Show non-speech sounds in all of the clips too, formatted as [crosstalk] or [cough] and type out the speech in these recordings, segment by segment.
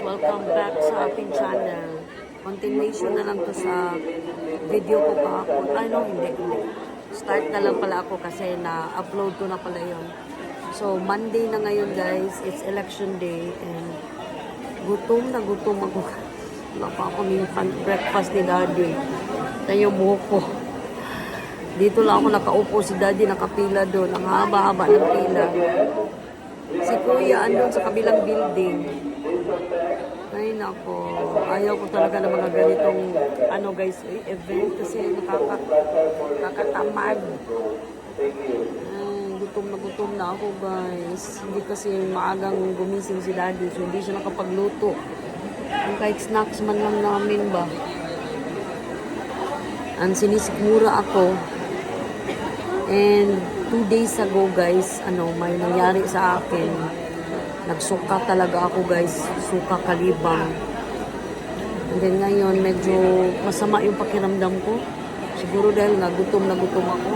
welcome back sa ating channel. Continuation na lang to sa video ko kahapon. Ay no, hindi. Start na lang pala ako kasi na-upload ko na pala yon. So, Monday na ngayon guys. It's election day and gutom na gutom ako. [laughs] Wala pa ako breakfast ni daddy. Ito yung buhok ko. Dito lang ako nakaupo si daddy nakapila doon. Ang haba-haba ng pila. Si kuya andun sa kabilang building. Ay nako, ayaw ko talaga ng mga ganitong ano guys, eh, event kasi nakaka, nakakatamad. Ay, gutom na gutom na ako guys. Hindi kasi maagang gumising si daddy so hindi siya nakapagluto. Yung kahit snacks man lang namin ba. Ang sinisikmura ako. And two days ago guys, ano, may nangyari sa akin. Nagsuka talaga ako guys. Suka kalibang. And then ngayon, medyo masama yung pakiramdam ko. Siguro dahil nga gutom na gutom ako.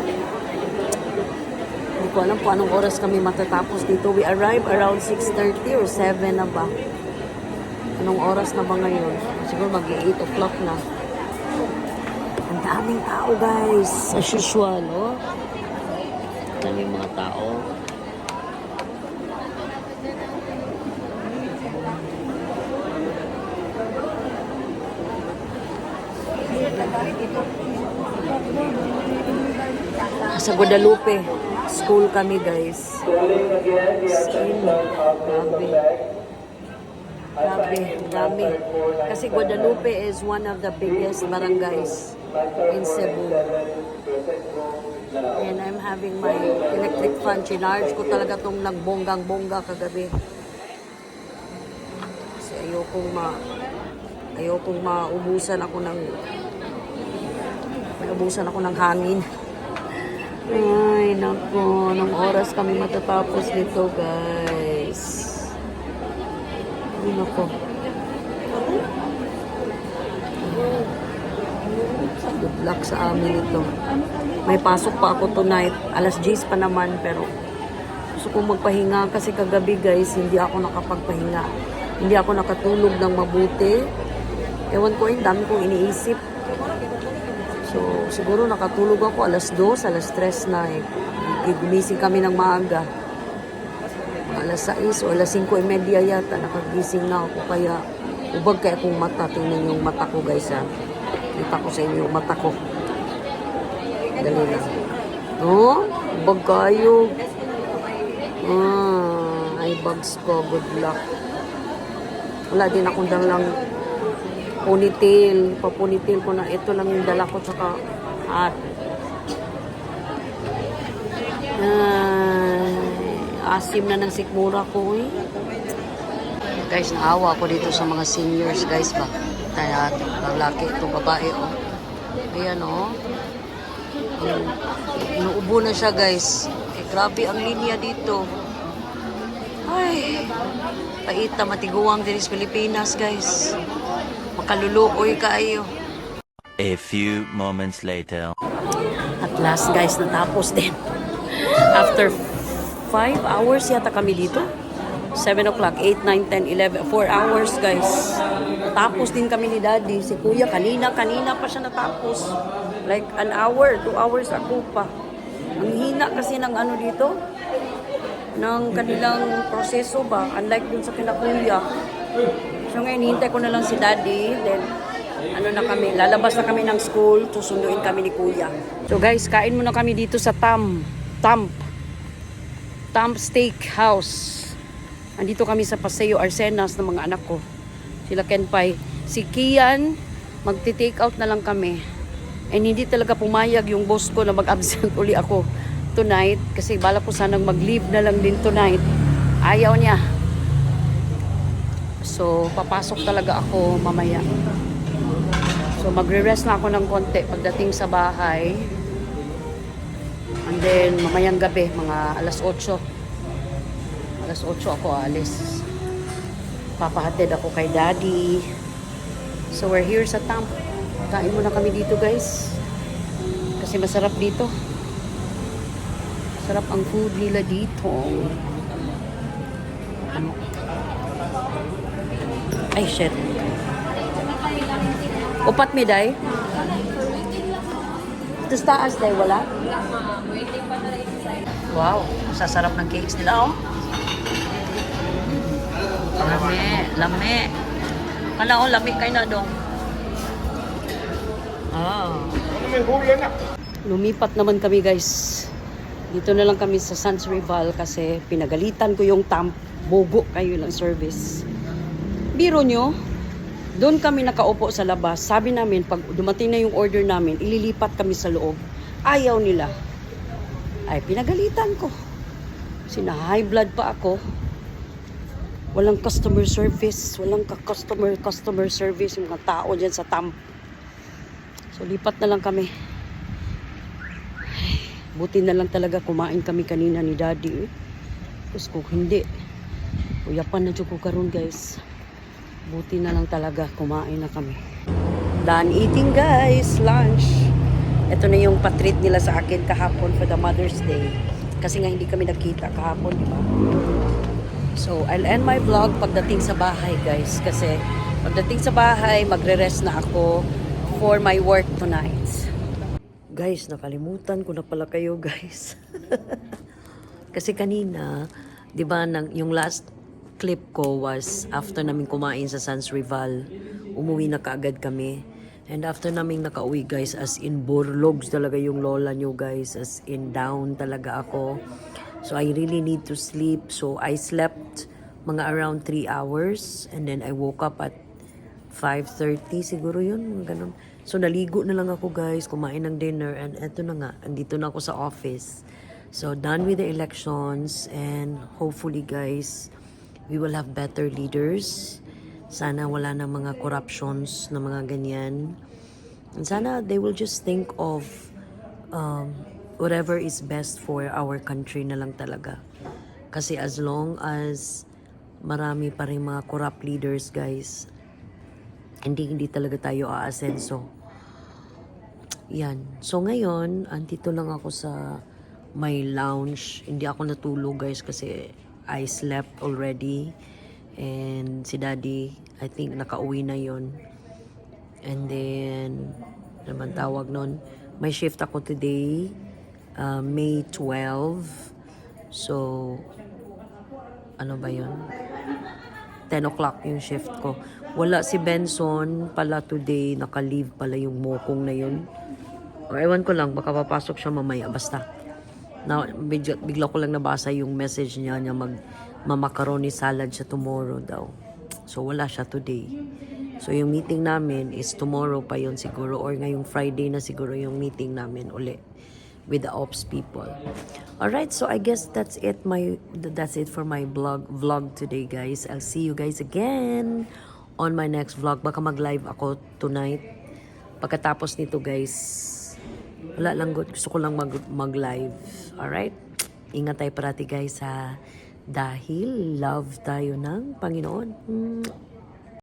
Hindi ko alam kung anong oras kami matatapos dito. We arrive around 6.30 or 7 na ba? Anong oras na ba ngayon? Siguro mag 8 o'clock na. Ang daming tao guys. As usual, oh. Daming mga tao. Sa Guadalupe, school kami guys. School. Grabe. Grabe, dami. Kasi Guadalupe is one of the biggest barangays in Cebu. And I'm having my electric fan. Chinarge ko talaga tong nagbonggang-bongga kagabi. Kasi ayokong ma... Ayokong maubusan ako ng... Maubusan ako ng hangin. Ay, nako. Anong oras kami matatapos nito, guys? Ay, nako. Good luck sa amin ito. May pasok pa ako tonight. Alas 10 pa naman, pero gusto kong magpahinga kasi kagabi, guys, hindi ako nakapagpahinga. Hindi ako nakatulog ng mabuti. Ewan ko, yung dami kong iniisip. Siguro nakatulog ako alas 2, alas 3 na eh. Gumising kami ng maaga. Alas 6 o alas 5 e media yata, nakagising na ako. Kaya, ubag kaya kong mata. Tingnan yung mata ko guys ha. Kita ko sa inyo yung mata ko. Dali lang. No? Ubag kayo. Ah, ay bags ko. Good luck. Wala din akong dalang ponytail. Paponytail ko na. Ito lang yung dala ko tsaka hat. Ay, asim na ng sikmura ko eh. Guys, naawa ako dito sa mga seniors guys ba. Tayo lalaki ito babae oh. Ayan oh. Inuubo na siya guys. Eh, grabe ang linya dito. Ay, paita matiguang din sa Pilipinas guys. Makaluluoy kayo. A few moments later. At last guys, natapos din. After 5 hours yata kami dito. 7 o'clock, 8, 9, 10, 11, 4 hours guys. Natapos din kami ni daddy. Si kuya kanina, kanina pa siya natapos. Like an hour, 2 hours ako pa. Ang hina kasi ng ano dito, ng kanilang proseso ba, unlike dun sa kinakuya. So ngayon, hintay ko na lang si daddy, then ano na kami, lalabas na kami ng school, susunduin kami ni kuya. So guys, kain muna kami dito sa Tam, Tamp, Tamp Steak House. Andito kami sa Paseo Arsenas ng mga anak ko. Sila Kenpai. Si Kian, magti-take out na lang kami. And hindi talaga pumayag yung boss ko na mag-absent [laughs] uli ako tonight. Kasi bala ko sanang mag-leave na lang din tonight. Ayaw niya. So, papasok talaga ako mamaya. So, magre-rest na ako ng konti pagdating sa bahay. And then, mamayang gabi, mga alas 8. Alas 8 ako alis. Papahatid ako kay daddy. So, we're here sa Tamp. Kain muna kami dito, guys. Kasi masarap dito. Sarap ang food nila dito. Ay, shit. Upat mi, day? Tapos taas, day, wala? Wow, sasarap ng cakes nila, oh. Lami, lami. Kala ko, lami kayo na dong. Ah. Lumipat naman kami, guys. Dito na lang kami sa Sans Rival kasi pinagalitan ko yung tamp. Bobo kayo lang service. Biro nyo, doon kami nakaupo sa labas. Sabi namin, pag dumating na yung order namin, ililipat kami sa loob. Ayaw nila. Ay, pinagalitan ko. Sina high blood pa ako. Walang customer service. Walang ka-customer customer service yung mga tao dyan sa TAM. So, lipat na lang kami. Buti na lang talaga kumain kami kanina ni Daddy. Tapos hindi, uyapan na dyan ko karon guys. Buti na lang talaga kumain na kami. Done eating guys, lunch. Ito na yung patreat nila sa akin kahapon for the Mother's Day. Kasi nga hindi kami nakita kahapon, di ba? So, I'll end my vlog pagdating sa bahay, guys. Kasi pagdating sa bahay, magre-rest na ako for my work tonight. Guys, nakalimutan ko na pala kayo, guys. [laughs] Kasi kanina, 'di ba, nang yung last clip ko was after namin kumain sa Sans Rival, umuwi na kaagad kami. And after namin nakauwi guys, as in burlogs talaga yung lola nyo guys, as in down talaga ako. So I really need to sleep. So I slept mga around 3 hours and then I woke up at 5.30 siguro yun, ganun. So naligo na lang ako guys, kumain ng dinner and eto na nga, andito na ako sa office. So done with the elections and hopefully guys, we will have better leaders. Sana wala na mga corruptions na mga ganyan. And sana they will just think of um, whatever is best for our country na lang talaga. Kasi as long as marami pa rin mga corrupt leaders guys, hindi hindi talaga tayo aasenso. Yan. So ngayon, andito lang ako sa my lounge. Hindi ako natulog guys kasi I slept already. And si daddy, I think nakauwi na yon And then, naman tawag nun, may shift ako today, uh, May 12. So, ano ba yon 10 o'clock yung shift ko. Wala si Benson pala today, naka-leave pala yung mokong na yun. O ewan ko lang, baka papasok siya mamaya, basta. Na, bigla, bigla ko lang nabasa yung message niya niya mag mamacaroni salad siya tomorrow daw. So wala siya today. So yung meeting namin is tomorrow pa yon siguro or ngayong Friday na siguro yung meeting namin uli with the ops people. Alright, so I guess that's it my that's it for my vlog vlog today guys. I'll see you guys again on my next vlog. Baka mag-live ako tonight. Pagkatapos nito guys, wala lang good. Gusto ko lang mag, mag-live. Alright? Ingat tayo parati guys ha. Dahil love tayo ng Panginoon. Mm.